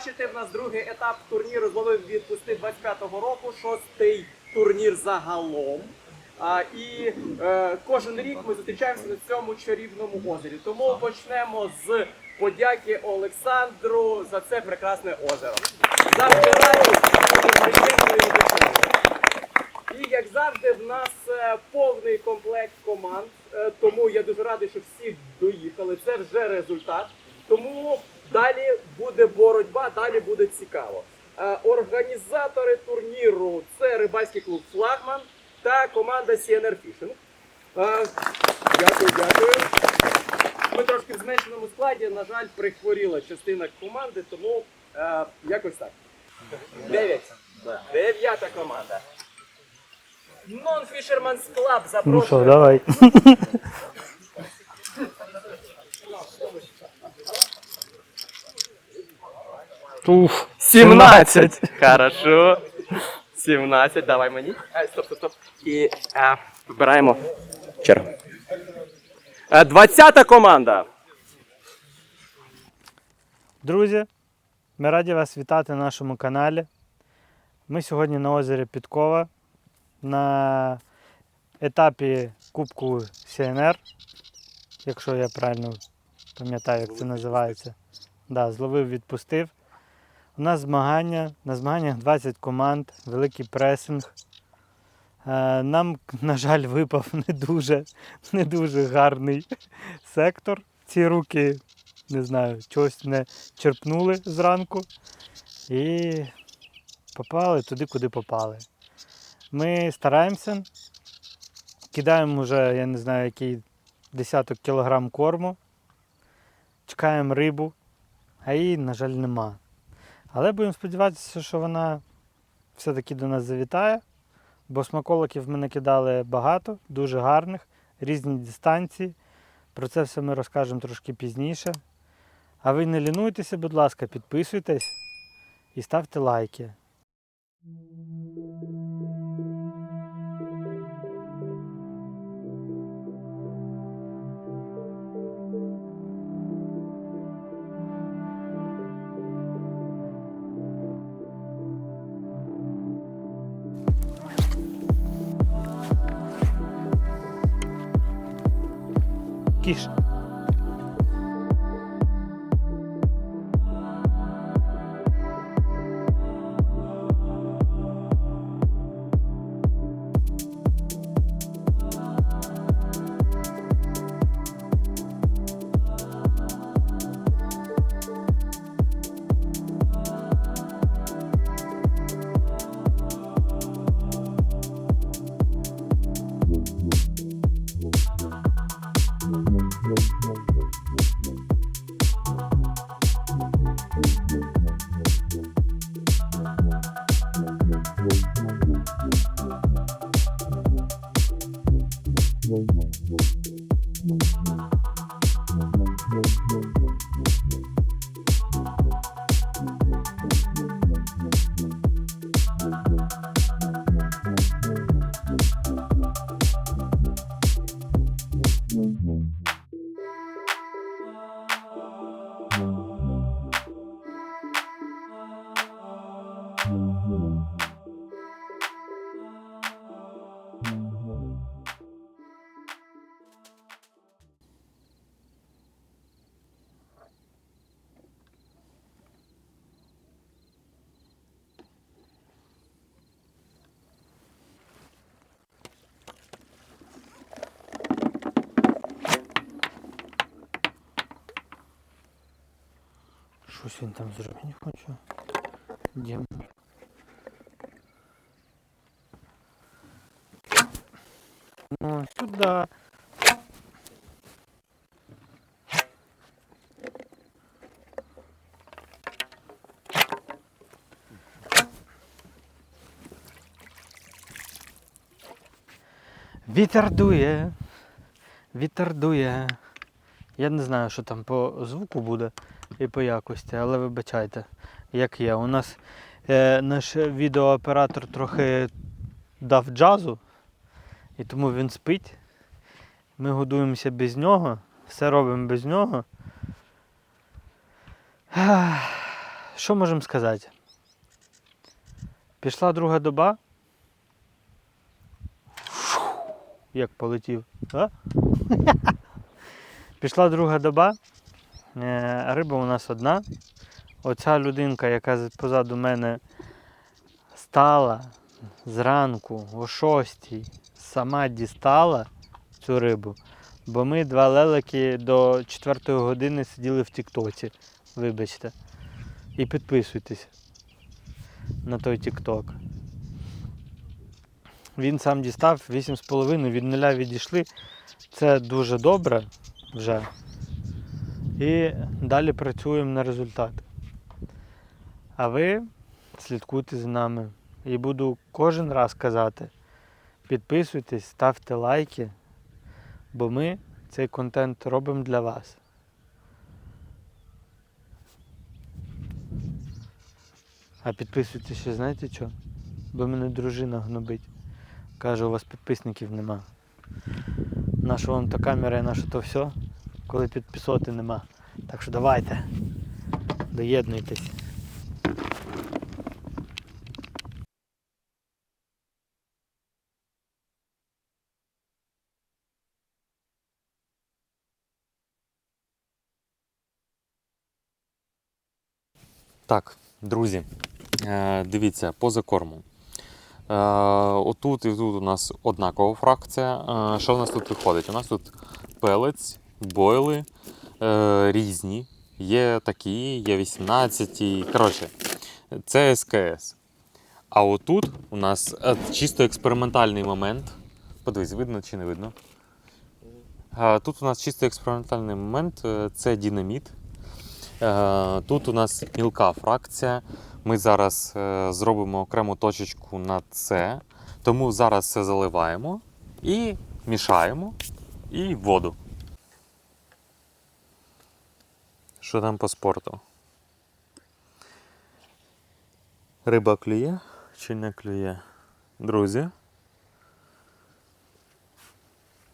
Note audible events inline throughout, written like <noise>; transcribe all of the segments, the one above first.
завершити. В нас другий етап турніру зловив відпусти 25-го року, шостий турнір загалом. А, і е, кожен рік ми зустрічаємося на цьому чарівному озері. Тому почнемо з подяки Олександру за це прекрасне озеро. Завжди раді приємною. І як завжди, в нас е, повний комплект команд. Е, Тому я дуже радий, що всі доїхали. Це вже результат. Тому далі буде боротьба, далі буде цікаво. Е, Організатори турніру це рибальський клуб Флагман та команда CNR Fishing. Е, Дякую, дякую. Ми трошки в зменшеному складі, на жаль, прихворіла частина команди, тому е, якось так. Дев'ять. Дев'ята команда. Non-Fisherman's Club запрошує. Ну що, давай. <laughs> Уф, 17. Хорошо. 17, давай мені. Ай, стоп, стоп, стоп. І е, вибираємо чергу. Е, 20 команда. Друзі, ми раді вас вітати на нашому каналі. Ми сьогодні на озері Підкова на етапі Кубку СНР, якщо я правильно пам'ятаю, як це називається. Да, зловив, відпустив. У нас змагання, на змаганнях 20 команд, великий пресинг. Е, Нам, на жаль, випав не дуже, не дуже гарний сектор. Ці руки, не знаю, чогось не черпнули зранку і попали туди, куди попали. Ми стараємося, кидаємо вже, я не знаю, який десяток кілограм корму, чекаємо рибу, а її, на жаль, нема. Але будемо сподіватися, що вона все-таки до нас завітає, бо смаколиків ми накидали багато, дуже гарних, різні дистанції. Про це все ми розкажемо трошки пізніше. А ви не лінуйтеся, будь ласка, підписуйтесь і ставте лайки. Кіш. Щось він там зробити не хоче. Де? О, сюди. Вітер дує, вітер дує. Я не знаю, що там по звуку буде і по якості, але вибачайте, як є. У нас е, наш відеооператор трохи дав джазу, і тому він спить. Ми годуємося без нього, все робимо без нього. <sighs> Що можемо сказати? Пішла друга доба. Як полетів. А? <laughs> Пішла друга доба. Е, Риба у нас одна. Оця людинка, яка позаду мене стала зранку о 6 сама дістала цю рибу. Бо ми два лелики до 4 години сиділи в Тіктоці. Вибачте. І підписуйтесь на той Тікток. Він сам дістав 8,5, від нуля відійшли. Це дуже добре вже. І далі працюємо на результат. А ви слідкуйте за нами. І буду кожен раз казати: підписуйтесь, ставте лайки, бо ми цей контент робимо для вас. А підписуйтесь ще знаєте що? Бо мене дружина гнобить. Каже, у вас підписників нема. Наша вам то камера і наше то все, коли підписоти нема. Так що давайте. Доєднуйтесь. Так, друзі, е, дивіться, по закорму. Е, Отут і тут у нас однакова фракція. Е, Що в нас тут виходить? У нас тут пелець, бойли е, різні. Є такі, є 18. Коротше, це СКС. А отут у нас е, чисто експериментальний момент. Подивись, видно чи не видно? Тут у нас чисто експериментальний момент е, це динаміт. Е, Тут у нас мілка фракція. Ми зараз зробимо окрему точечку на це. Тому зараз все заливаємо і мішаємо і воду. Що там по спорту? Риба клює чи не клює? Друзі.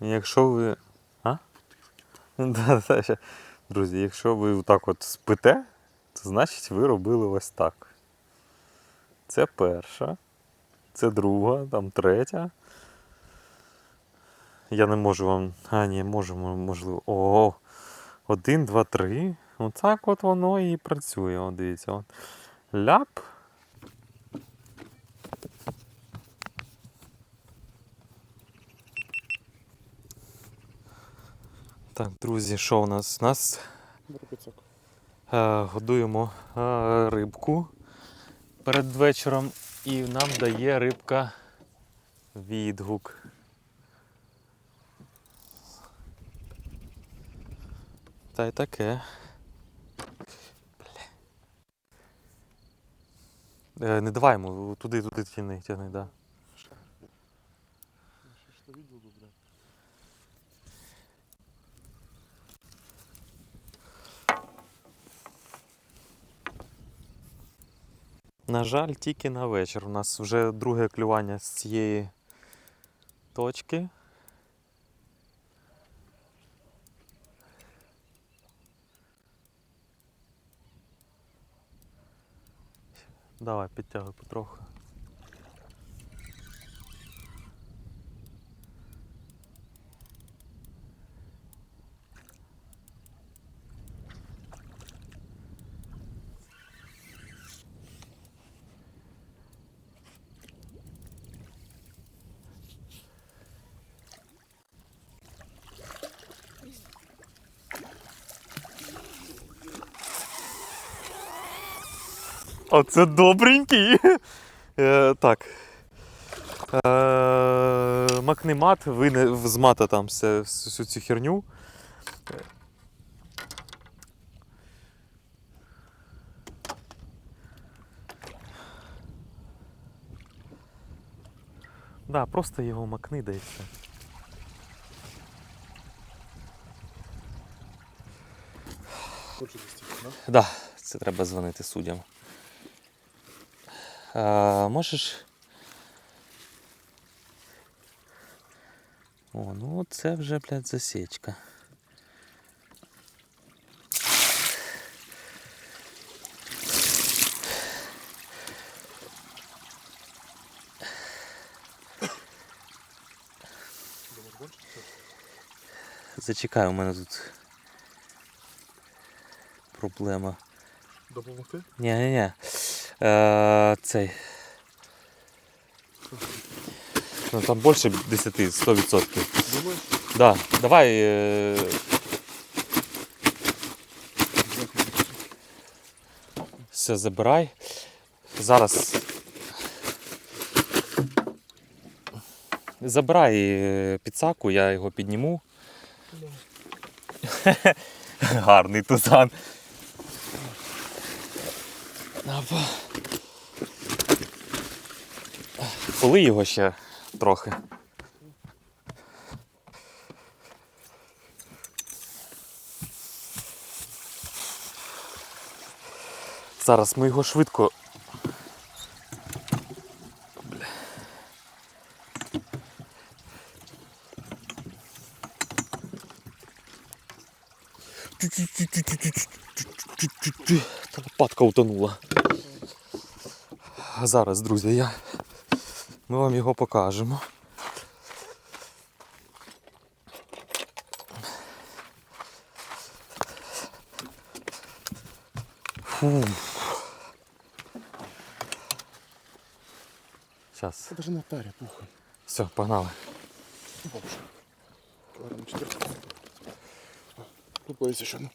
Якщо ви. А? <laughs> Друзі, якщо ви так от спите, то значить ви робили ось так. Це перша, це друга, там третя. Я не можу вам. А, ні, можемо, можливо. О, один, два, три. Отак от воно і працює. О, дивіться. От. Ляп. Так, друзі, що у нас? У нас е, годуємо е, рибку перед вечором і нам дає рибка відгук. Та й таке. Е, не давай йому, туди, туди тяни, тяни, да. На жаль, тільки на вечір. У нас вже друге клювання з цієї точки. Давай, підтягуй потроху. Оце добренький. Е, так. Е, макни мат, вине з мата там все, всю цю херню. Да, просто його макни да і все. Да, це треба дзвонити суддям. А, Можеш. О, ну це вже, блядь, засічка. Зачекай, у мене тут проблема. Допомогти? Ні-ні-ні. Е, цей. Ну, там більше 10, 100%. Думаєш? Да, давай. Е... Все, забирай. Зараз. Забирай е, підсаку, я його підніму. <laughs> Гарний тузан. Опа. Полий його ще трохи. Зараз ми його швидко. Лопатка утонула. Зараз, друзі, я... ми вам його покажемо. Фу. Сейчас. Це даже на пуха. Все, погнали. Бабушка. Килограмм 400. Купайся ще. ну.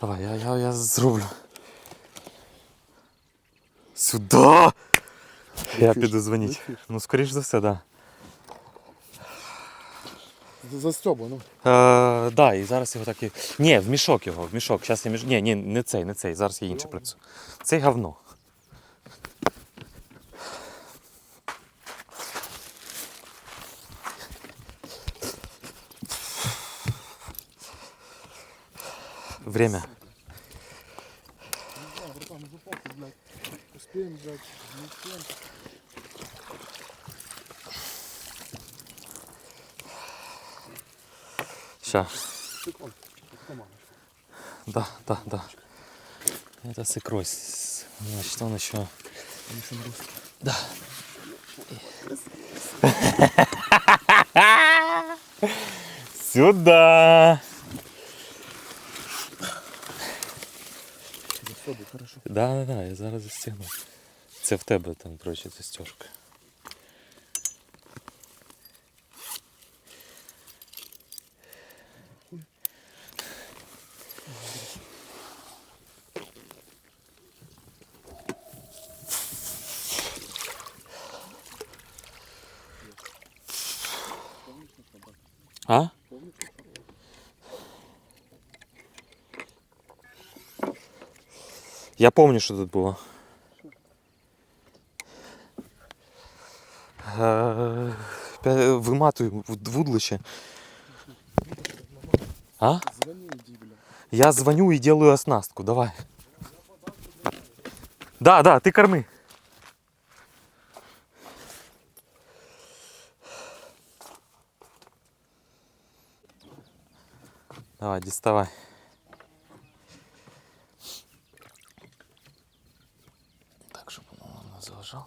Давай, я, я, я зроблю. Сюда! Я Летиш, піду дзвонити. летиш. Ну, скоріш за все, так. За- Застьоблено. Да. Е, да, і зараз його так і. Ні, в мішок його, в мішок. Зараз я між. Ні, ні, не цей, не цей. Зараз я інше працю. Цей говно. Время. Да, братан, уже похуй, блядь. Успеем взять, не успеем. Ща. Да, да, да. Это с икрой. Значит, он еще. Да. Сюда. Да, да, да, я зараз застігну. Це в тебе там, коротше, застежка. А? Я помню, що тут було. Е, пя- Виматуй вудлище. А? Я звоню и делаю оснастку, давай. Да, да, ты корми. Давай, доставай. Так, он вам не заважал.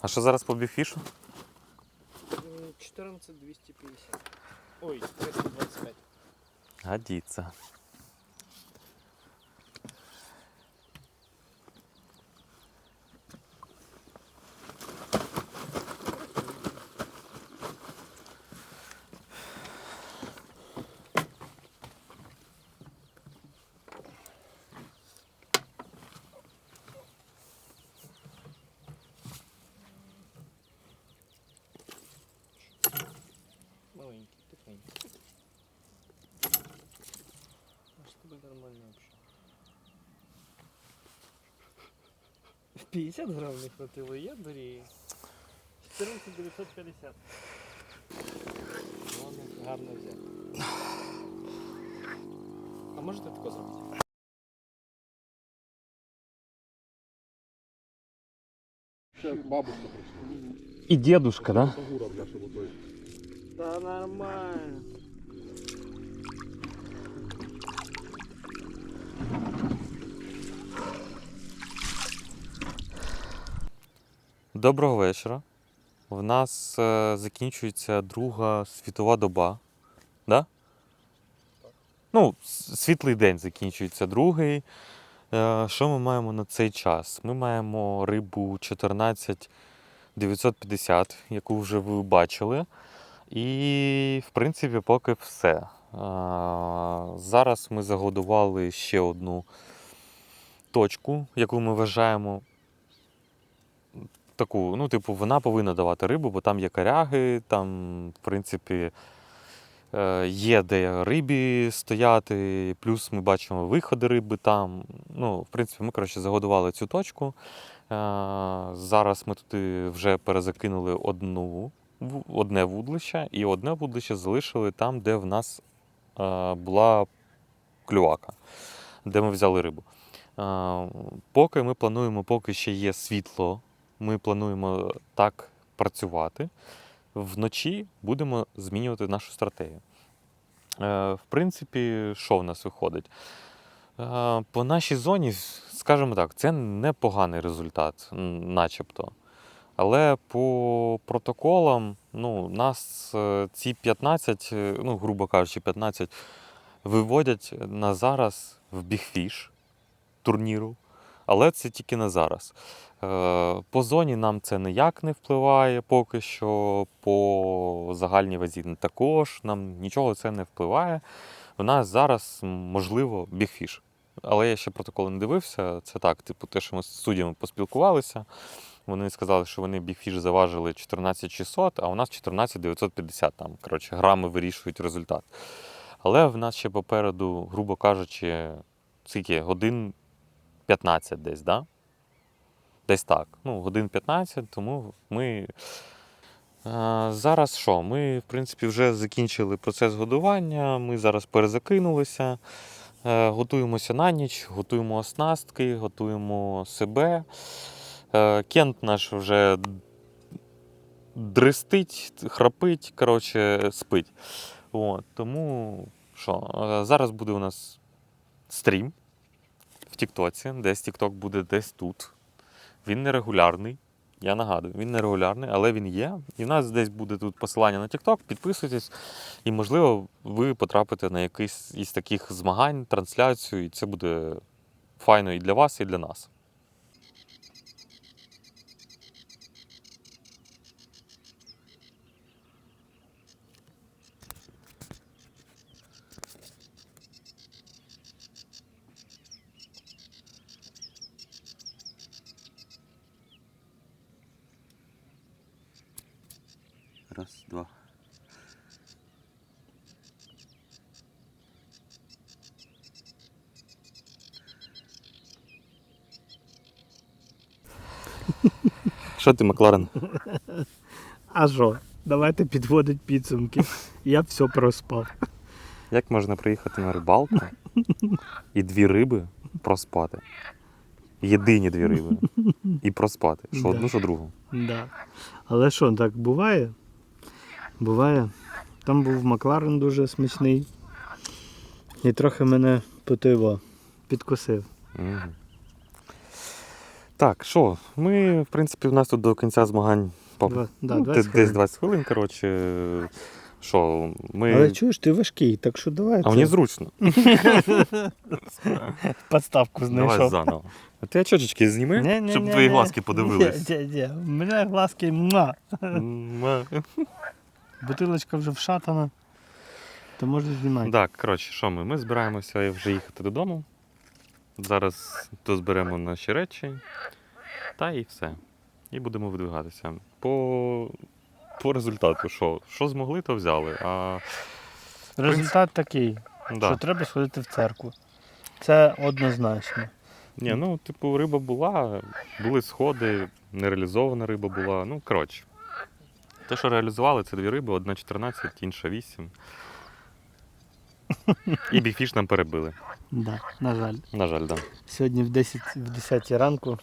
А що зараз по біфішу? 14 250. Ой, 325. Годится. 50 грамм не хватило, я дурію. 14 950. Ладно, гарно взяв. А можете тако зробити? Ще бабушка прийшла. И дедушка, да? Да нормально. Доброго вечора. В нас е, закінчується Друга світова доба. Да? Ну, світлий день закінчується другий. Е, що ми маємо на цей час? Ми маємо рибу 14 950, яку вже ви бачили. І, в принципі, поки все. Е, зараз ми загодували ще одну точку, яку ми вважаємо таку, ну, типу, вона повинна давати рибу, бо там є коряги, там, в принципі, е, є де рибі стояти, плюс ми бачимо виходи риби там. Ну, в принципі, ми, коротше, загодували цю точку. Е, Зараз ми туди вже перезакинули одну, одне вудлище, і одне вудлище залишили там, де в нас е, була клювака, де ми взяли рибу. Поки ми плануємо, поки ще є світло, ми плануємо так працювати. Вночі будемо змінювати нашу стратегію. Е, В принципі, що в нас виходить? Е, По нашій зоні, скажімо так, це непоганий результат, начебто. Але по протоколам, ну, нас е, ці 15, е, ну, грубо кажучи, 15 виводять на зараз в бігфіш турніру, але це тільки на зараз. Е, По зоні нам це ніяк не впливає поки що, по загальній вазі також нам нічого це не впливає. У нас зараз можливо бігфіш. Але я ще протоколи не дивився. Це так, типу, те, що ми з суддями поспілкувалися. Вони сказали, що вони бігфіш заважили 14600, а у нас 14950. Там, коротше, грами вирішують результат. Але в нас ще попереду, грубо кажучи, скільки годин 15 десь, да? Десь так. Ну, годин 15, тому ми. е, Зараз що? Ми, в принципі, вже закінчили процес годування, ми зараз перезакинулися, е, готуємося на ніч, готуємо оснастки, готуємо себе. Е, Кент наш вже дрестить, храпить, коротше, спить. От, тому що, зараз буде у нас стрім в Тіктоці, десь Тікток буде десь тут. Він нерегулярний. Я нагадую, він нерегулярний, але він є. І в нас десь буде тут посилання на TikTok, підписуйтесь, і, можливо, ви потрапите на якийсь із таких змагань, трансляцію, і це буде файно і для вас, і для нас. Раз, два. Що ти, Макларен? <laughs> А що? Давайте підводити підсумки. Я все проспав. Як можна приїхати на рибалку і дві риби проспати? Єдині дві риби. І проспати. Що Да. одну, що другу. Да. Але що, так буває? Буває. Там був Макларен дуже смачний. І трохи мене потиво підкосив. Мгм. Так, що? Ми, в принципі, в нас тут до кінця змагань по- Два- да, ну, 20 десь хвилин. 20 хвилин, коротше. Що, ми. Але чуєш, ти важкий, так що давай. А це- мені зручно. <laughs> Подставку Давай знайшов. заново. А ти очочечки зніми, Ні-ні-ні-ні. щоб твої глазки подивились. Ні, ні, ні. У мене глазки муа. М, Бутилочка вже вшатана. То можна знімати. Так, коротше, що ми? Ми збираємося вже їхати додому. Зараз дозберемо наші речі. Та і все. І будемо видвигатися. По, по результату, що? Що змогли, то взяли. А, Результат такий, да. що треба сходити в церкву. Це однозначно. Ні, ну, типу, риба була, були сходи, нереалізована риба була. Ну, коротше. Те, що реалізували, це дві риби, одна 14, інша 8. І бігфіш нам перебили. Да, на жаль. На жаль, так. Да. Сьогодні в 10, в 10 ранку.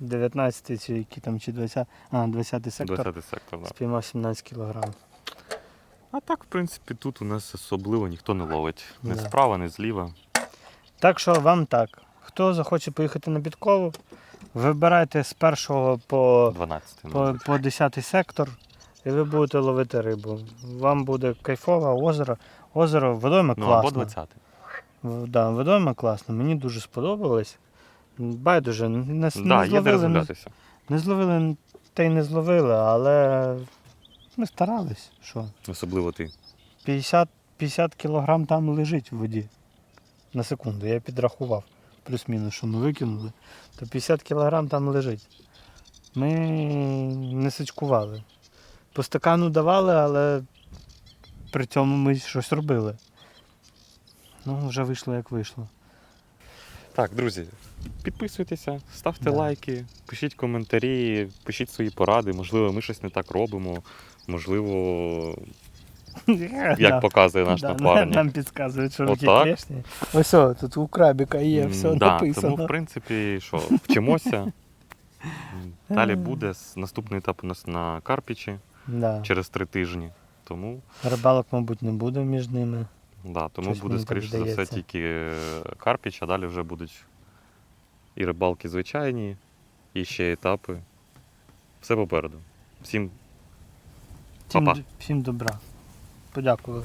19 чи які там, чи 20, а, 20 сектор. 20 сектор, да. Спіймав 17 кг. А так, в принципі, тут у нас особливо ніхто не ловить. Не Да. справа, не зліва. Так що вам так. Хто захоче поїхати на підкову, Вибирайте з першого по, 12 по, по 10 сектор, і ви будете ловити рибу. Вам буде кайфове озеро. Озеро водойма Ну або 20 В- Да, водойма класна, мені дуже сподобалось. Байдуже, не, да, не, зловили, не, не зловили, та й не зловили, але ми старались. Що? Особливо ти. 50, 50 кілограм там лежить в воді. На секунду, я підрахував. Плюс-мінус, що ми викинули. То 50 кілограм там лежить. Ми не сачкували. По стакану давали, але при цьому ми щось робили. Ну, вже вийшло як вийшло. Так, друзі, підписуйтеся, ставте Да. лайки, пишіть коментарі, пишіть свої поради. Можливо, ми щось не так робимо. Можливо, <laughs> як показує наш напарник. Нам підказують, що руки клешні. Ось о, тут у крабіка є, все да, написано. Тому, в принципі, що, вчимося. <laughs> Далі буде наступний етап у нас на Карпічі Да. через три тижні. Тому, Рибалок, мабуть, не буде між ними. да, тому Щось буде, скоріше за все, тільки е, Карпіч, а далі вже будуть і рибалки звичайні, і ще етапи. Все попереду. Всім Всім, Па-па. всім добра. Подякували.